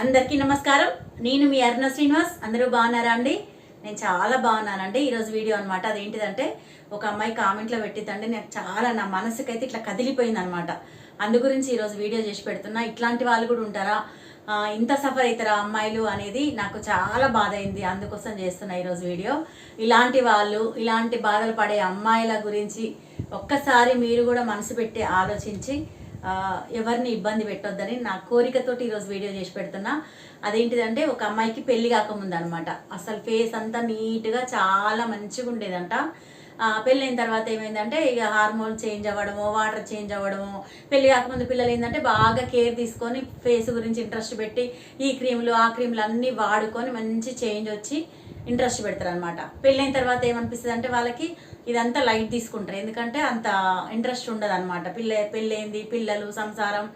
అందరికీ నమస్కారం. నేను మీ అరుణ శ్రీనివాస్. అందరూ బాగున్నారా అండి? నేను చాలా బాగున్నానండి. ఈరోజు వీడియో అనమాట అదేంటిదంటే ఒక అమ్మాయి కామెంట్లో పెట్టిందండి నాకు చాలా నా మనసుకైతే ఇట్లా కదిలిపోయింది అనమాట అందు గురించి ఈరోజు వీడియో చేసి పెడుతున్నా. ఇట్లాంటి వాళ్ళు కూడా ఉంటారా? ఇంత సఫర్ అవుతారా అమ్మాయిలు అనేది నాకు చాలా బాధ అయింది అందుకోసం చేస్తున్నా ఈరోజు వీడియో. ఇలాంటి వాళ్ళు ఇలాంటి బాధలు పడే అమ్మాయిల గురించి ఒక్కసారి మీరు కూడా మనసు పెట్టి ఆలోచించి ఎవరిని ఇబ్బంది పెట్టొద్దని నా కోరికతోటి ఈరోజు వీడియో చేసి పెడుతున్నా. అదేంటిదంటే ఒక అమ్మాయికి పెళ్ళి కాకముందు అనమాట అసలు ఫేస్ అంతా నీట్గా చాలా మంచిగా ఉండేదంట. పెళ్ళైన తర్వాత ఏమైందంటే ఇక హార్మోన్ చేంజ్ అవ్వడము వాటర్ చేంజ్ అవ్వడము పెళ్ళి కాకముందు పిల్లలు ఏంటంటే బాగా కేర్ తీసుకొని ఫేస్ గురించి ఇంట్రెస్ట్ పెట్టి ఈ క్రీములు ఆ క్రీములు అన్నీ వాడుకొని మంచి చేంజ్ వచ్చి ఇంట్రెస్ట్ పెడతారు అనమాట పెళ్ళైన తర్వాత ఏమనిపిస్తుంది అంటే వాళ్ళకి ఇదంతా లైట్ తీసుకుంటారు. ఎందుకంటే అంత ఇంట్రెస్ట్ ఉండదు అనమాట పిల్ల పెళ్ళైంది పిల్లలు సంసారం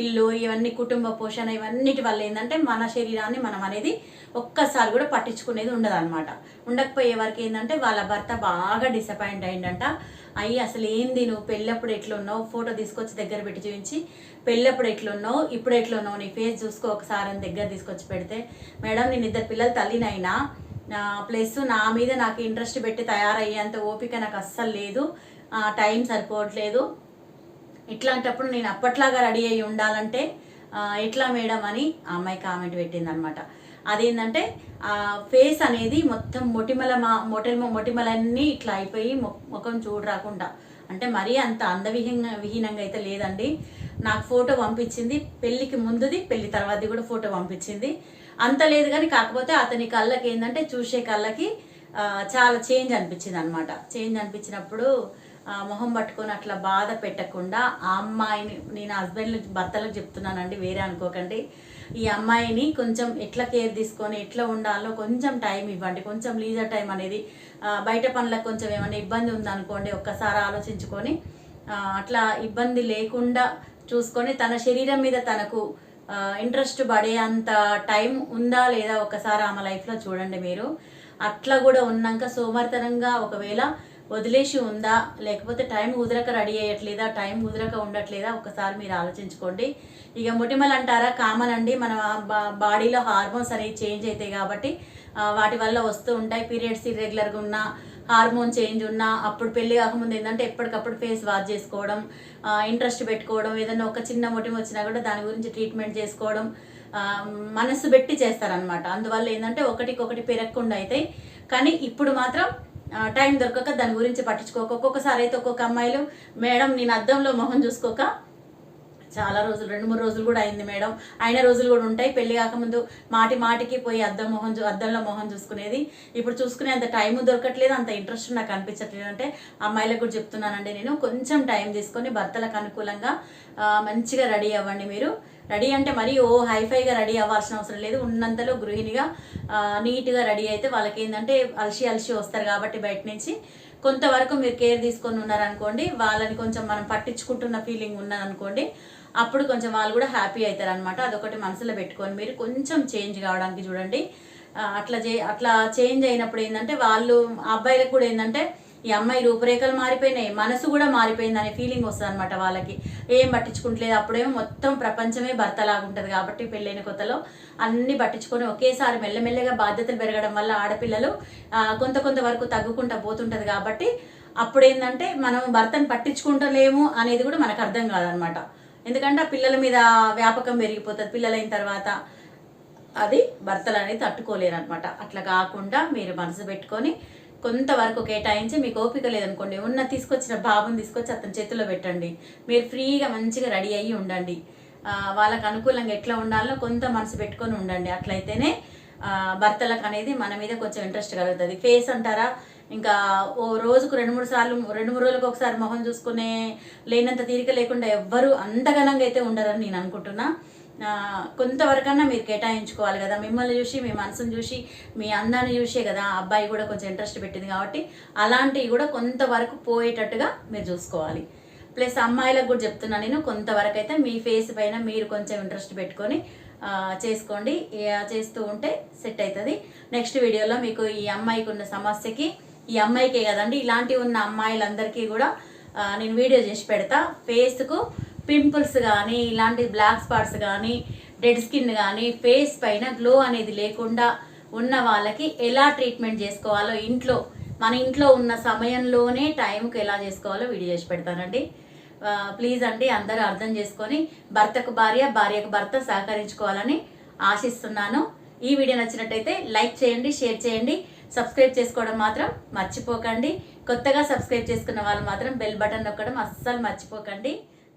ఇల్లు ఇవన్నీ కుటుంబ పోషణ ఇవన్నిటి వల్ల ఏంటంటే మన శరీరాన్ని మనం అనేది ఒక్కసారి కూడా పట్టించుకునేది ఉండదు అనమాట ఉండకపోయే వరకు ఏంటంటే వాళ్ళ భర్త బాగా డిసప్పాయింట్ అయిందంట అయ్యి అసలు ఏంది నువ్వు? పెళ్ళప్పుడు ఎట్లున్నావు? ఫోటో తీసుకొచ్చి దగ్గర పెట్టి చూపించి పెళ్ళప్పుడు ఎట్లున్నావు? ఇప్పుడు ఎట్లున్నావు? నీ ఫేస్ చూసుకో ఒకసారి అని దగ్గర తీసుకొచ్చి పెడితే మేడం నేను ఇద్దరు పిల్లలు తల్లినైనా ప్లస్ నా మీద నాకు ఇంట్రెస్ట్ పెట్టి తయారయ్యేంత ఓపిక నాకు అస్సలు లేదు. టైం సరిపోవట్లేదు. ఇట్లాంటప్పుడు నేను అప్పట్లాగా రెడీ అయ్యి ఉండాలంటే ఎట్లా మేడం అని ఆ అమ్మాయి కామెంట్ పెట్టింది అనమాట అదేంటంటే ఆ ఫేస్ అనేది మొత్తం మొటిమల మా మొటిమ మొటిమలన్నీ ఇట్లా అయిపోయి ముఖం చూడరాకుండా అంటే మరీ అంత అందవిహీన విహీనంగా అయితే లేదండి. నాకు ఫోటో పంపించింది పెళ్ళికి ముందుది పెళ్ళి తర్వాతది కూడా ఫోటో పంపించింది. అంత లేదు కానీ కాకపోతే అతని కళ్ళకి ఏంటంటే చూసే కళ్ళకి చాలా చేంజ్ అనిపించింది అనమాట చేంజ్ అనిపించినప్పుడు మొహం పట్టుకొని అట్లా బాధ పెట్టకుండా ఆ అమ్మాయిని నేను హస్బెండ్ భర్తలకు చెప్తున్నానండి వేరే అనుకోకండి. ఈ అమ్మాయిని కొంచెం ఎట్లా కేర్ తీసుకొని ఎట్లా ఉండాలో కొంచెం టైం ఇవ్వండి. కొంచెం లీజర్ టైం అనేది బయట పనులకు కొంచెం ఏమైనా ఇబ్బంది ఉందనుకోండి ఒక్కసారి ఆలోచించుకొని అట్లా ఇబ్బంది లేకుండా చూసుకొని తన శరీరం మీద తనకు ఇంట్రెస్ట్ పడే అంత టైం ఉందా లేదా ఒకసారి ఆమె లైఫ్లో చూడండి మీరు. అట్లా కూడా ఉన్నాక సోమర్తనంగా ఒకవేళ వదిలేసి ఉందా లేకపోతే టైం కుదరక రెడీ అయ్యట్లేదా టైం కుదరక ఉండట్లేదా ఒకసారి మీరు ఆలోచించుకోండి. ఇక మొటిమలు అంటారా కామన్ అండి మన బా- బాడీలో హార్మోన్స్ అనేవి చేంజ్ అవుతాయి కాబట్టి వాటి వల్ల వస్తూ ఉంటాయి. పీరియడ్స్ ఇర్రెగ్యులర్గా ఉన్నా హార్మోన్ చేంజ్ ఉన్నా అప్పుడు పెళ్ళి కాకముందు ఏంటంటే ఎప్పటికప్పుడు ఫేస్ వాష్ చేసుకోవడం ఇంట్రెస్ట్ పెట్టుకోవడం ఏదైనా ఒక చిన్న మొటిమ వచ్చినా కూడా దాని గురించి ట్రీట్మెంట్ చేసుకోవడం మనస్సు మనసు పెట్టి చేస్తారనమాట అందువల్ల ఏంటంటే ఒకటికొకటి పెరగకుండా అవుతాయి కానీ ఇప్పుడు మాత్రం టైం దొరకక దాని గురించి పట్టించుకోక ఒక్కొక్కసారి అయితే ఒక్కొక్క అమ్మాయిలు మేడం నేను అద్దంలో మొహం చూసుకోక చాలా రోజులు రెండు మూడు రోజులు కూడా అయింది మేడం. అయిన రోజులు కూడా ఉంటాయి. పెళ్ళి కాకముందు మాటి మాటికి పోయి అద్దం మొహం చూ అద్దంలో మొహం చూసుకునేది. ఇప్పుడు చూసుకునే అంత టైం దొరకట్లేదు. అంత ఇంట్రెస్ట్ నాకు అనిపించట్లేదు. అంటే అమ్మాయిలకు కూడా చెప్తున్నానండి నేను. కొంచెం టైం తీసుకొని భర్తలకు అనుకూలంగా మంచిగా రెడీ అవ్వండి మీరు. రెడీ అంటే మరీ ఓ హైఫైగా రెడీ అవ్వాల్సిన అవసరం లేదు. ఉన్నంతలో గృహిణిగా నీట్గా రెడీ అయితే వాళ్ళకి ఏంటంటే అలసి అలసి వస్తారు కాబట్టి బయట నుంచి. కొంతవరకు మీరు కేర్ తీసుకొని ఉన్నారనుకోండి వాళ్ళని కొంచెం మనం పట్టించుకుంటున్న ఫీలింగ్ ఉన్నదనుకోండి అప్పుడు కొంచెం వాళ్ళు కూడా హ్యాపీ అవుతారు అనమాట అదొకటి మనసులో పెట్టుకొని మీరు కొంచెం చేంజ్ కావడానికి చూడండి. అట్లా చే అట్లా చేంజ్ అయినప్పుడు ఏంటంటే వాళ్ళు ఆ అబ్బాయిలకు కూడా ఏంటంటే ఈ అమ్మాయి రూపురేఖలు మారిపోయినాయి మనసు కూడా మారిపోయింది అనే ఫీలింగ్ వస్తుంది అనమాట వాళ్ళకి. ఏం పట్టించుకుంటలేదు అప్పుడేమో మొత్తం ప్రపంచమే భర్తలాగా ఉంటుంది కాబట్టి పెళ్ళైన కొత్తలో అన్ని పట్టించుకొని ఒకేసారి మెల్లమెల్లగా బాధ్యతలు పెరగడం వల్ల ఆడపిల్లలు కొంత కొంత వరకు తగ్గుకుంటా పోతుంటుంది కాబట్టి అప్పుడు ఏంటంటే మనం భర్తను పట్టించుకుంటలేము అనేది కూడా మనకు అర్థం కాదనమాట ఎందుకంటే ఆ పిల్లల మీద వ్యాపకం పెరిగిపోతుంది పిల్లలైన తర్వాత అది భర్తలు అనేది తట్టుకోలేరు అనమాట అట్లా కాకుండా మీరు మనసు పెట్టుకొని కొంతవరకు కేటాయించి మీకు ఓపిక లేదనుకోండి ఉన్న తీసుకొచ్చిన బాబుని తీసుకొచ్చి అతని చేతిలో పెట్టండి. మీరు ఫ్రీగా మంచిగా రెడీ అయ్యి ఉండండి. వాళ్ళకు అనుకూలంగా ఎట్లా ఉండాలో కొంత మనసు పెట్టుకొని ఉండండి. అట్లయితేనే భర్తలకు అనేది మన మీద కొంచెం ఇంట్రెస్ట్ కలుగుతుంది. ఫేస్ అంటారా? ఇంకా ఓ రోజుకు రెండు మూడు సార్లు రెండు మూడు రోజులకు ఒకసారి మొహం చూసుకునే లేనంత తీరిక లేకుండా ఎవ్వరూ అంతగనంగా అయితే ఉండరని నేను అనుకుంటున్నా. కొంతవరకన్నా మీరు కేటాయించుకోవాలి కదా. మిమ్మల్ని చూసి మీ మనసును చూసి మీ అందాన్ని చూసే కదా ఆ అబ్బాయి కూడా కొంచెం ఇంట్రెస్ట్ పెట్టింది కాబట్టి అలాంటివి కూడా కొంతవరకు పోయేటట్టుగా మీరు చూసుకోవాలి. ప్లస్ అమ్మాయిలకు కూడా చెప్తున్నా నేను కొంతవరకు అయితే మీ ఫేస్ పైన మీరు కొంచెం ఇంట్రెస్ట్ పెట్టుకొని చేసుకోండి. చేస్తూ ఉంటే సెట్ అవుతుంది. నెక్స్ట్ వీడియోలో మీకు ఈ అమ్మాయికి ఉన్న సమస్యకి ఈ అమ్మాయికే కదండి ఇలాంటివి ఉన్న అమ్మాయిలందరికీ కూడా నేను వీడియో చేసి పెడతా. ఫేస్కు పింపుల్స్ కానీ ఇలాంటి బ్లాక్ స్పాట్స్ కానీ డెడ్ స్కిన్ కానీ ఫేస్ పైన గ్లో అనేది లేకుండా ఉన్న వాళ్ళకి ఎలా ట్రీట్మెంట్ చేసుకోవాలో ఇంట్లో మన ఇంట్లో ఉన్న సమయంలోనే టైంకి ఎలా చేసుకోవాలో వీడియో చేసి పెడతానండి. ప్లీజ్ అండి అందరూ అర్థం చేసుకొని భర్తకు భార్య భార్యకు భర్త సహకరించుకోవాలని ఆశిస్తున్నాను. ఈ వీడియో నచ్చినట్టయితే లైక్ చేయండి షేర్ చేయండి. సబ్స్క్రైబ్ చేసుకోవడం మాత్రం మర్చిపోకండి. కొత్తగా సబ్స్క్రైబ్ చేసుకున్న వాళ్ళు మాత్రం బెల్ బటన్ నొక్కడం అస్సలు మర్చిపోకండి.